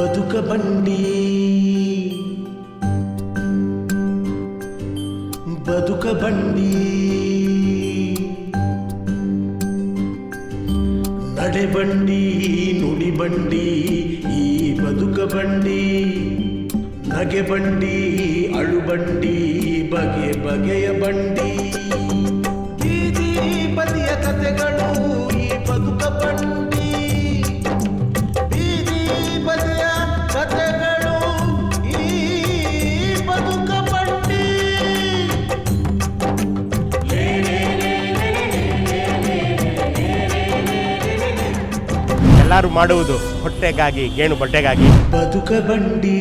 ಬದುಕ ಬಂಡಿ. ನಡೆ ಬಂಡಿ, ನುಡಿ ಬಂಡಿ, ಈ ಬದುಕ ಬಂಡಿ. ನಗೆ ಬಂಡಿ, ಅಳು ಬಂಡಿ, ಬಗೆ ಬಗೆಯ ಬಂಡಿ. ಬೀದಿ ಬದಿಯ ಕಥೆಗಳು ಎಲ್ಲರೂ ಮಾಡುವುದು ಹೊಟ್ಟೆಗಾಗಿ ಗೇಣು ಬಟ್ಟೆಗಾಗಿ. ಬದುಕ ಬಂಡಿ.